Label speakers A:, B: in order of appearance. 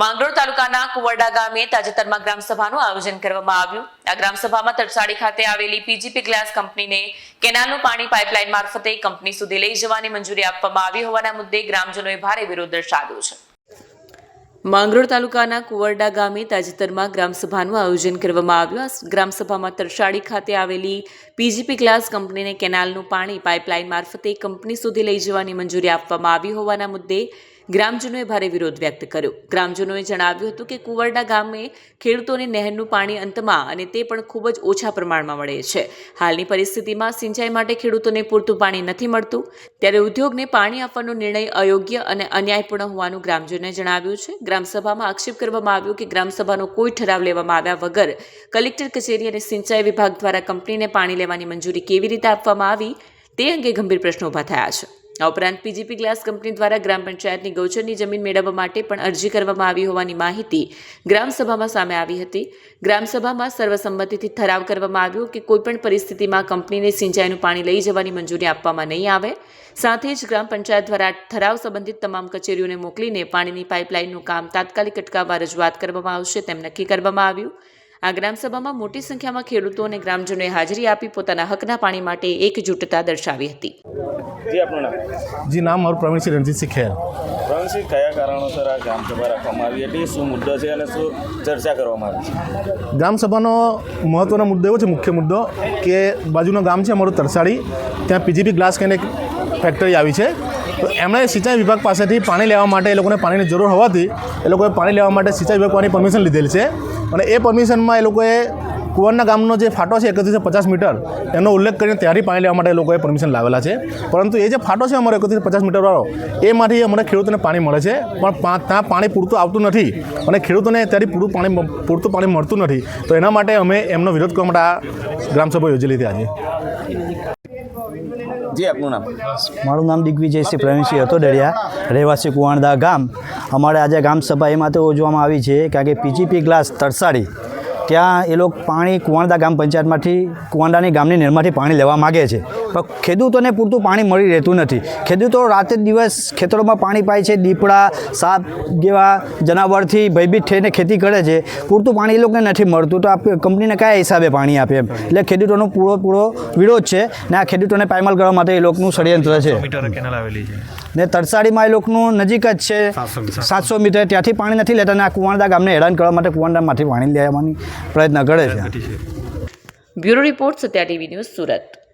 A: માંગરોળ તાલુકાના કુવરડા ગામે તાજેતરમાં ગ્રામસભાનું આયોજન કરવામાં આવ્યું. આ ગ્રામસભામાં તરસાડી ખાતે આવેલી પીજીપી ગ્લાસ કંપનીને કેનાલનું પાણી પાઇપલાઇન મારફતે કંપની સુધી લઈ જવાની મંજૂરી આપવામાં આવી હોવાના મુદ્દે ગ્રામજનોએ ભારે વિરોધ દર્શાવ્યો છે. માંગરોળ તાલુકાના કુવરડા ગામે તાજેતરમાં ગ્રામસભાનું આયોજન કરવામાં આવ્યું. આ ગ્રામસભામાં તરસાડી ખાતે આવેલી પીજીપી ગ્લાસ કંપનીને કેનાલનું પાણી પાઇપલાઇન મારફતે કંપની સુધી લઈ જવાની મંજૂરી આપવામાં આવી હોવાના મુદ્દે ગ્રામજનોએ ભારે વિરોધ વ્યક્ત કર્યો. ગ્રામજનોએ જણાવ્યું હતું કે કુવરડા ગામે ખેડૂતોને નહેરનું પાણી અંતમાં અને તે પણ ખૂબ જ ઓછા પ્રમાણમાં મળે છે. હાલની પરિસ્થિતિમાં સિંચાઈ માટે ખેડૂતોને પૂરતું પાણી નથી મળતું. ત્યારે ઉદ્યોગને પાણી આપવાનો નિર્ણય અયોગ્ય અને અન્યાયપૂર્ણ હોવાનું ગ્રામજનોએ જણાવ્યું છે. ગ્રામસભામાં આક્ષેપ કરવામાં આવ્યો કે ગ્રામસભાનો કોઈ ઠરાવ લેવામાં આવ્યા વગર કલેક્ટર કચેરી અને સિંચાઈ વિભાગ દ્વારા કંપનીને પાણી લેવાની મંજૂરી કેવી રીતે આપવામાં આવી તે અંગે ગંભીર પ્રશ્નો ઊભા થયા છે. આ ઉપરાંત પીજીપી ગ્લાસ કંપની દ્વારા ગ્રામ પંચાયતની ગૌચરની જમીન મેળવવા માટે પણ અરજી કરવામાં આવી હોવાની માહિતી ગ્રામસભામાં સામે આવી હતી. ગ્રામસભામાં સર્વસંમતિથી ઠરાવ કરવામાં આવ્યો કે કોઈપણ પરિસ્થિતિમાં કંપનીને સિંચાઈનું પાણી લઈ જવાની મંજૂરી આપવામાં નહીં આવે. સાથે જ ગ્રામ પંચાયત દ્વારા ઠરાવ સંબંધિત તમામ કચેરીઓને મોકલીને પાણીની પાઇપલાઇનનું કામ તાત્કાલિક અટકાવવા રજૂઆત કરવામાં આવશે તેમ નક્કી કરવામાં આવ્યું. આ ગ્રામસભામાં મોટી સંખ્યામાં ખેડૂતો અને ગ્રામજનોએ હાજરી આપી પોતાના હકના પાણી માટે એકજૂટતા દર્શાવી હતી.
B: જી આપનું નામ?
C: જી નામ મારું પ્રવીણસિંહ રણજીતસિંહ ખેર.
B: પ્રવીણસિંહ કયા કારણોસર આ ગ્રામસભા રાખવામાં આવી હતી? શું મુદ્દો છે અને શું ચર્ચા કરવામાં આવી છે?
C: ગ્રામસભાનો મહત્ત્વનો મુદ્દો એવો છે મુખ્ય મુદ્દો કે બાજુનું ગામ છે અમારું તરસાડી ત્યાં પીજીપી ગ્લાસ કહીને એક ફેક્ટરી આવી છે. તો એમણે સિંચાઈ વિભાગ પાસેથી પાણી લેવા માટે એ લોકોને પાણીની જરૂર હોવાથી એ લોકોએ પાણી લેવા માટે સિંચાઈ વિભાગની પરમિશન લીધેલ છે. અને એ પરમિશનમાં એ લોકોએ કુંવરના ગામનો જે ફાટો છે એકત્રીસો પચાસ મીટર, એનો ઉલ્લેખ કરીને ત્યાંથી પાણી લેવા માટે એ લોકોએ પરમિશન લાવેલા છે. પરંતુ એ જે ફાટો છે અમારો એકત્રીસો પચાસ મીટરવાળો, એમાંથી અમને ખેડૂતોને પાણી મળે છે. પણ ત્યાં પાણી પૂરતું આવતું નથી અને ખેડૂતોને ત્યાંથી પૂરું પાણી પૂરતું પાણી મળતું નથી. તો એના માટે અમે એમનો વિરોધ કરવા માટે આ ગ્રામસભા યોજેલી હતી આજે.
B: જી, આપનું નામ?
D: મારું નામ દિગ્વિજયસિંહ પ્રવીણસિંહ હતોડરિયા રહેવાસી કુવાણદા ગામ. અમારે આજે ગામ સભા એ માટે ઉજવવામાં આવી છે, કારણ કે પીજીપી ગ્લાસ તરસાડી ત્યાં એ લોકો પાણી કુવાંડા ગામ પંચાયતમાંથી કુવાંડાની ગામની નિર્માથી પાણી લેવા માગે છે. પણ ખેડૂતોને પૂરતું પાણી મળી રહેતું નથી. ખેડૂતો રાતે દિવસ ખેતરોમાં પાણી પાય છે દીપડા સાપ જેવા જનાવરથી ભયભીત થઈને ખેતી કરે છે. પૂરતું પાણી એ લોકોને નથી મળતું. તો આ કંપનીને કયા હિસાબે પાણી આપે એમ? એટલે ખેડૂતોનો પૂરો પૂરો વિરોધ છે ને આ ખેડૂતોને પાયમાલ કરવા માટે એ લોકોનું ષડયંત્ર છે.
E: મીટર કેનાલ આવેલી છે.
D: ને તરસાડીમાં એ લોકોનું નજીક જ છે. સાતસો મીટર. ત્યાંથી પાણી નથી લેતા અને આ કુવાંડા ગામને હેરાન કરવા માટે કુવાંડામાંથી પાણી લેવાની પ્રયત્ન કરે છે.
A: Bureau report Satya TV news Surat.